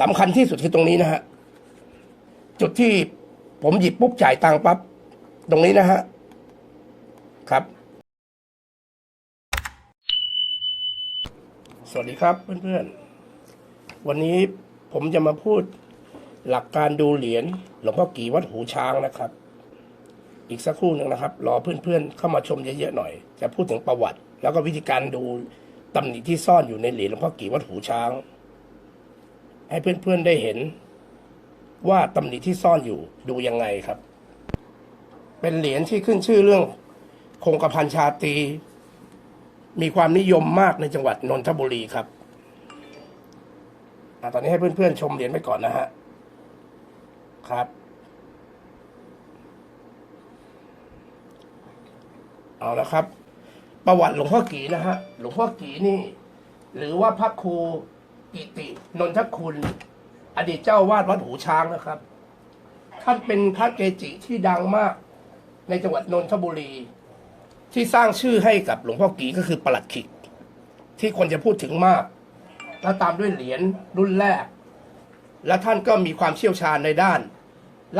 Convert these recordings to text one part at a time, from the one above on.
สำคัญที่สุดคือตรงนี้นะฮะ จุดที่ผมหยิบปุ๊บจ่ายตังค์ปั๊บ ตรงนี้นะฮะ ครับ สวัสดีครับเพื่อนๆ วันนี้ผมจะมาพูดหลักการดูเหรียญหลวงพ่อกี่วัดหูช้างนะครับ อีกสักครู่หนึ่งนะครับ รอเพื่อนๆ เข้ามาชมเยอะๆหน่อย จะพูดถึงประวัติ แล้วก็วิธีการดูตำหนิที่ซ่อนอยู่ในเหรียญหลวงพ่อกี่วัดหูช้าง ให้เพื่อนๆได้เห็น ว่าตำหนิที่ซ่อนอยู่ดูยังไงครับ เป็นเหรียญที่ขึ้นชื่อเรื่องคงกระพันชาตี มีความนิยมมากในจังหวัดนนทบุรีครับอตอนนี้ให้เพื่อนๆชมเหรียญไปก่อนนะฮะ ครับเอาละครับ ประวัติหลวงพ่อกีนะฮะหลวงพ่อกีนี่ หรือว่าพระครู กิติ นนทคุณ อดีตเจ้าวาดวัดหูช้างนะครับ ท่านเป็นพระเกจิที่ดังมากในจังหวัดนนทบุรี ที่สร้างชื่อให้กับหลวงพ่อกีก็คือประหลัดขิก ที่คนจะพูดถึงมาก แล้วตามด้วยเหรียญรุ่นแรก และท่านก็มีความเชี่ยวชาญในด้าน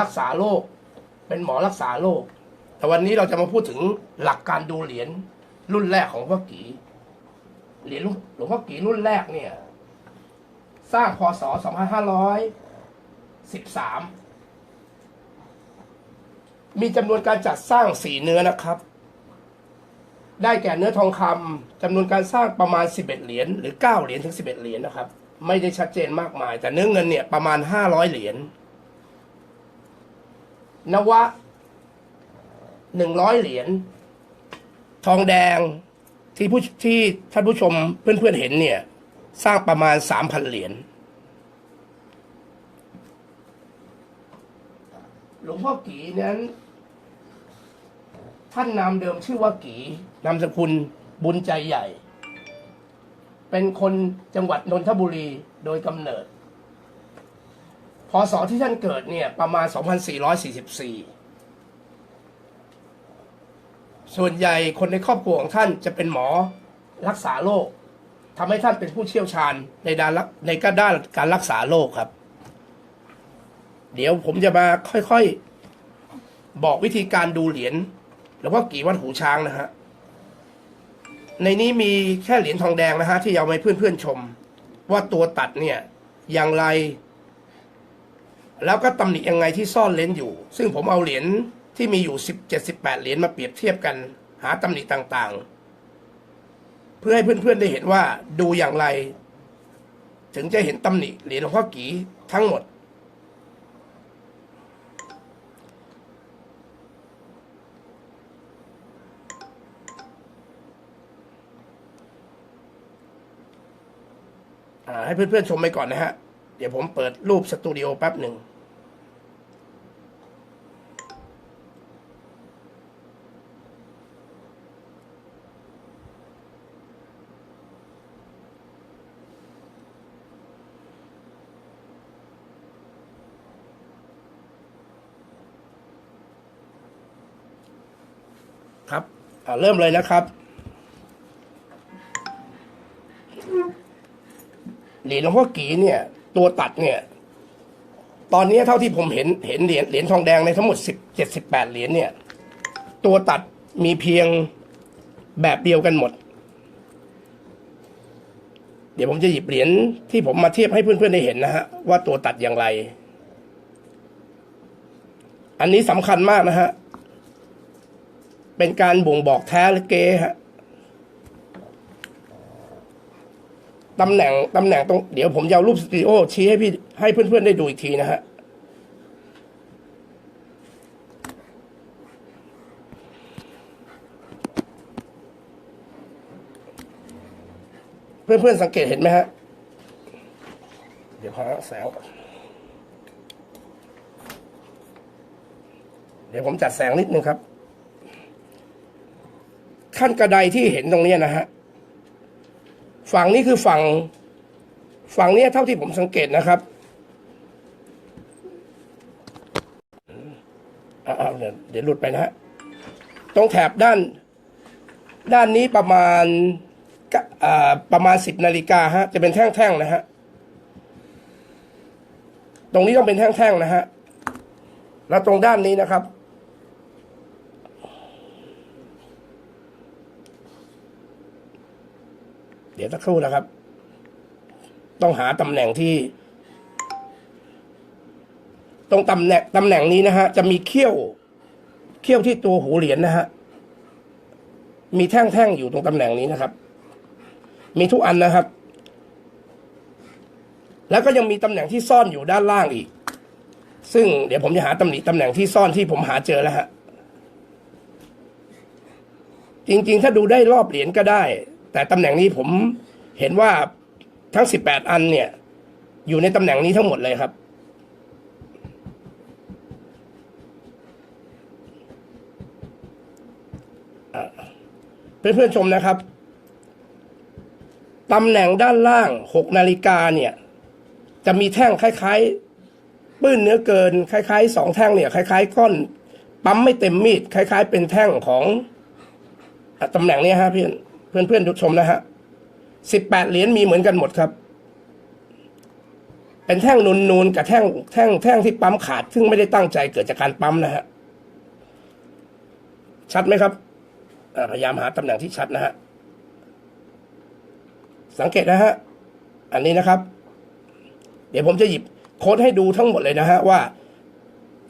รักษาโรคเป็นหมอรักษาโรคแต่วันนี้เราจะมาพูดถึงหลักการดูเหรียญรุ่นแรกของหลวงพ่อกีเหรียญหลวงพ่อกีรุ่นแรกเนี่ย สร้างพศ 2513 มีจำนวนการจัดสร้างสี่เนื้อนะครับ ได้แก่เนื้อทองคำจำนวนการสร้างประมาณ 11 เหรียญหรือ 9 เหรียญถึง 11 เหรียญนะครับ ไม่ได้ชัดเจนมากมาย แต่เนื้อเงินเนี่ยประมาณ 500 เหรียญนวะ 100 เหรียญทองแดงที่ผู้ที่ท่านผู้ชมเพื่อนๆเห็นเนี่ย สร้างประมาณ 3,000 เหรียญหลวงพ่อกีนั้น ท่านนามเดิมชื่อว่ากีนามสกุลบุญใจใหญ่ เป็นคนจังหวัดนนทบุรีโดยกำเนิดพศที่ท่านเกิดเนี่ยประมาณ 2444 ส่วนใหญ่คนในครอบครัวของท่านจะเป็นหมอรักษาโรค ทำให้ท่านเป็นผู้เชี่ยวชาญในด้านรักในกด้านการรักษาโรคครับ เดี๋ยวผมจะมาค่อยๆ บอกวิธีการดูเหรียญหลวงพ่อกี่วัดหูช้างนะฮะในนี้มีแค่เหรียญทองแดงนะฮะที่เอาให้เพื่อนๆชม ว่าตัวตัดเนี่ยอย่างไร แล้วก็ตำหนิยังไงที่ซ่อนเลนอยู่ ซึ่งผมเอาเหรียญที่มีอยู่สิบเจ็ดสิบแปดเหรียญมาเปรียบเทียบกัน หาตำหนิต่างๆ เพื่อให้เพื่อนๆได้เห็นว่าดูอย่างไร ถึงจะเห็นตำหนิเหรียญหลวงพ่อกีทั้งหมด ให้เพื่อนๆชมไปก่อนนะฮะ เดี๋ยวผมเปิดรูปสตูดิโอแป๊บหนึ่ง เริ่มเลยนะครับ เหรียญหลวงพ่อกีเนี่ย ตัวตัดเนี่ย ตอนนี้เท่าที่ผมเห็นเห็นเหรียญเหรียญทองแดงในทั้งหมดสิบเจ็ดสิบแปดเหรียญเนี่ย ตัวตัดมีเพียงแบบเดียวกันหมด เดี๋ยวผมจะหยิบเหรียญที่ผมมาเทียบให้เพื่อนๆได้เห็นนะฮะว่าตัวตัดอย่างไร อันนี้สำคัญมากนะฮะ เป็นการบ่งบอกแท้หรือเก๊ฮะตำแหน่งตำแหน่งตรงเดี๋ยวผมจะเอารูปสตูดิโอชี้ให้พี่ให้เพื่อนๆได้ดูอีกทีนะฮะเพื่อนๆสังเกตเห็นไหมฮะ เดี๋ยวหาแสงเดี๋ยวผมจัดแสงนิดนึงครับ ขั้นกระไดที่เห็นตรงนี้นะฮะฝั่งนี้คือฝั่งฝั่งเนี้ยเท่าที่ผมสังเกตนะครับอ่าเดี๋ยวหลุดไปนะฮะตรงแถบด้าน ด้านนี้ประมาณประมาณสิบนาฬิกาฮะจะเป็นแท่งๆนะฮะตรงนี้ต้องเป็นแท่งๆนะฮะแล้วตรงด้านนี้นะครับ ดี๋ยวสักครู่นะครับ ต้องหาตำแหน่งที่ ตรงตำแหน่งตำแหน่งนี้นะฮะ จะมีเขี้ยว เขี้ยวที่ตัวหูเหรียญนะฮะ มีแท่งๆอยู่ตรงตำแหน่งนี้นะครับ มีทุกอันนะครับ แล้วก็ยังมีตำแหน่งที่ซ่อนอยู่ด้านล่างอีก ซึ่งเดี๋ยวผมจะหาตำหนิตำแหน่งที่ซ่อนที่ผมหาเจอแล้วฮะจริง ๆ ถ้าดูได้รอบเหรียญก็ได้ แต่ตำแหน่งนี้ผมเห็นว่าทั้ง 18 อันเนี่ย อยู่ในตำแหน่งนี้ทั้งหมดเลยครับ เพื่อนๆชมนะครับตำแหน่งด้านล่าง 6 นาฬิกาเนี่ย จะมีแท่งคล้ายๆปื้นเนื้อเกิน คล้ายๆสองแท่งเนี่ย คล้ายๆก้อนปั๊มไม่เต็มมีด คล้าย ๆ เป็นแท่งของตำแหน่งนี้ฮะเพื่อน เพื่อนๆดูชมนะฮะสิบแปดเหรียญมีเหมือนกันหมดครับ เป็นแท่งนูนๆกับแท่งแท่งแท่งที่ปั๊มขาด ซึ่งไม่ได้ตั้งใจเกิดจากการปั๊มนะฮะชัดไหมครับพยายามหาตำแหน่งที่ชัดนะฮะสังเกตนะฮะอันนี้นะครับ เดี๋ยวผมจะหยิบโค้ดให้ดูทั้งหมดเลยนะฮะว่า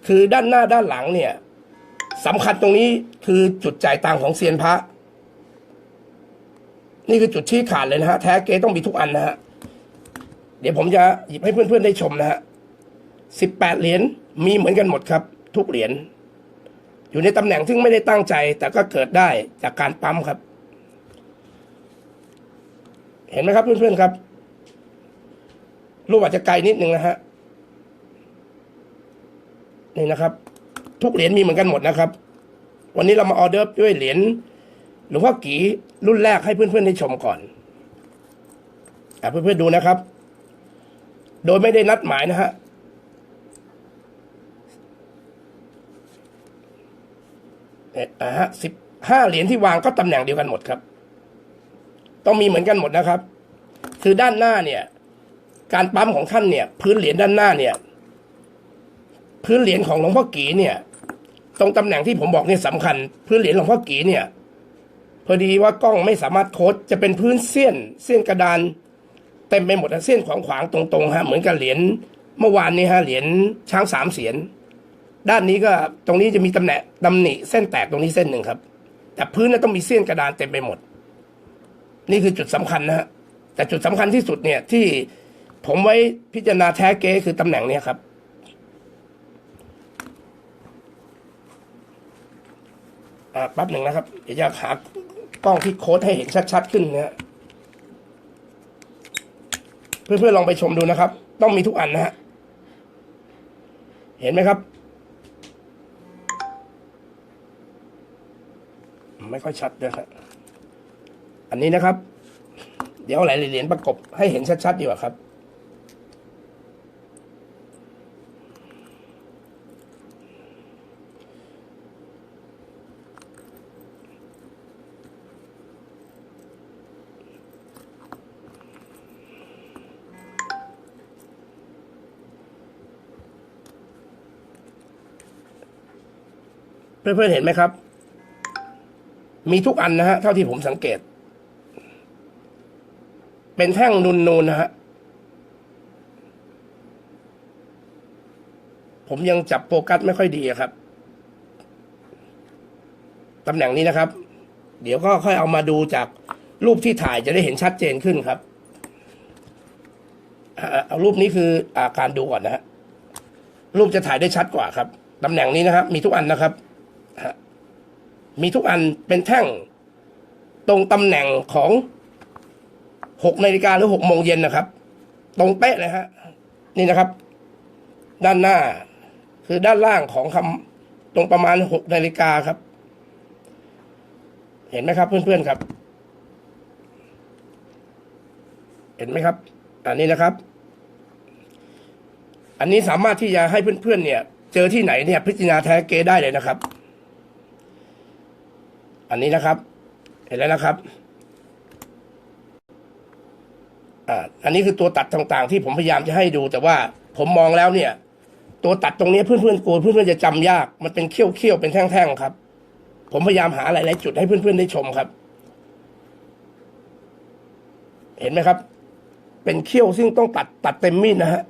คือด้านหน้าด้านหลังเนี่ยสำคัญตรงนี้คือจุดจ่ายตังของเซียนพระ นี่คือจุดชี้ขาดเลยนะฮะแท้เก๊ต้องมีทุกอันนะฮะเดี๋ยวผมจะหยิบให้เพื่อนๆได้ชมนะฮะสิบแปดเหรียญมีเหมือนกันหมดครับ ทุกเหรียญอยู่ในตำแหน่งซึ่งไม่ได้ตั้งใจ แต่ก็เกิดได้จากการปั๊มครับ เห็นไหมครับเพื่อนๆครับ รูปอาจจะไกลนิดนึงนะฮะนี่นะครับ ทุกเหรียญมีเหมือนกันหมดนะครับ วันนี้เรามาออเดอร์ด้วยเหรียญ หลวงพ่อกีรุ่นแรกให้เพื่อนๆได้ชมก่อนอะเพื่อนๆดูนะครับ โดยไม่ได้นัดหมายนะฮะเนี่อะฮะสิบห้าเหรียญที่วางก็ตำแหน่งเดียวกันหมดครับ ต้องมีเหมือนกันหมดนะครับ คือด้านหน้าเนี่ย การปั๊มของท่านเนี่ย พื้นเหรียญด้านหน้าเนี่ย พื้นเหรียญของหลวงพ่อกีเนี่ย ตรงตำแหน่งที่ผมบอกเนี่ยสำคัญ พื้นเหรียญหลวงพ่อกีเนี่ย พอดีว่ากล้องไม่สามารถโคดจะเป็นพื้นเสี้ยนเสี้ยนกระดานเต็มไปหมดเส้นขวางขวางๆตรงๆฮะเหมือนกับเหรียญเมื่อวานนี้ฮะเหรียญช้างสามเสียนด้านนี้ก็ตรงนี้จะมีตำแหน่งตำหนิเส้นแตกตรงนี้เส้นหนึ่งครับ แต่พื้นน่ะต้องมีเส้นกระดานเต็มไปหมด นี่คือจุดสำคัญนะฮะแต่จุดสำคัญที่สุดเนี่ยที่ผมไว้พิจารณาแท้เก๊คือตำแหน่งเนี้ยครับ อ่าแป๊บหนึ่งนะครับ เดี๋ยวจะหา กล้องที่โค้ดให้เห็นชัด ๆ ขึ้นนะฮะเพื่อนๆลองไปชมดูนะครับ ต้องมีทุกอันนะฮะเห็นไหมครับ ไม่ค่อยชัดนะครับอันนี้นะครับ เดี๋ยวหลายเหรียญประกบให้เห็นชัดๆดีกว่าครับ เพื่อนๆเห็นไหมครับ มีทุกอันนะฮะเท่าที่ผมสังเกต เป็นแท่งนูนๆนะฮะผมยังจับโฟกัสไม่ค่อยดีครับตำแหน่งนี้นะครับ เดี๋ยวก็ค่อยเอามาดูจากรูปที่ถ่ายจะได้เห็นชัดเจนขึ้นครับเอารูปนี้คืออาการดูก่อนนะฮะรูปจะถ่ายได้ชัดกว่าครับตำแหน่งนี้นะครับ มีทุกอันนะครับ มีทุกอันเป็นแท่งตรงตำแหน่งของหกนาฬิกาหรือหกโมงเย็นนะครับ ตรงเป๊ะเลยฮะนี่นะครับ ด้านหน้า คือด้านล่างของคำตรงประมาณหกนาฬิกาครับ เห็นไหมครับเพื่อนๆครับ เห็นไหมครับ อันนี้นะครับ อันนี้สามารถที่จะให้เพื่อนๆเนี่ย เจอที่ไหนเนี่ย พิจารณาแท้เกได้เลยนะครับ อันนี้นะครับ เห็นแล้วนะครับอ่าอันนี้คือตัวตัดต่างๆ ที่ผมพยายามจะให้ดู แต่ว่าผมมองแล้วเนี่ย ตัวตัดตรงนี้เพื่อนๆกลัวเพื่อนๆจะจำยาก มันเป็นเขี้ยวเขี้ยวๆเป็นแท่งๆครับ ผมพยายามหาหลายๆจุดให้เพื่อนๆได้ชมครับ เห็นไหมครับ เป็นเขี้ยวซึ่งต้องตัดตัดเต็มมีดนะฮะ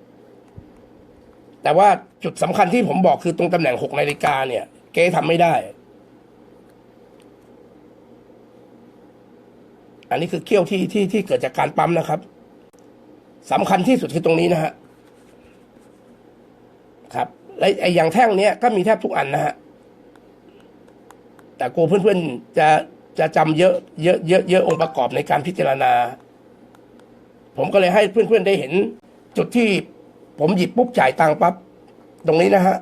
แต่ว่าจุดสำคัญที่ผมบอกคือตรงตำแหน่งหกนาฬิกาเนี่ย เก๊ทำไม่ได้ อันนี้คือเขี้ยวที่ที่ที่เกิดจากการปั๊มนะครับสำคัญที่สุดคือตรงนี้นะฮะครับและไอ้อย่างแท่งเนี้ยก็มีแทบทุกอันนะฮะแต่กลัวเพื่อนๆจะจะจำเยอะเยอะเยอะเยอะองค์ประกอบในการพิจารณา ผมก็เลยให้เพื่อนๆได้เห็น จุดที่ผมหยิบปุ๊บจ่ายตังค์ปั๊บตรงนี้นะฮะ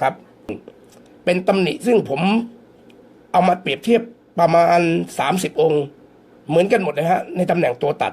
ครับ เป็นตำหนิซึ่งผมเอามาเปรียบเทียบ ประมาณ 30 องค์ เหมือนกันหมดเลยฮะในตำแหน่งตัวตัด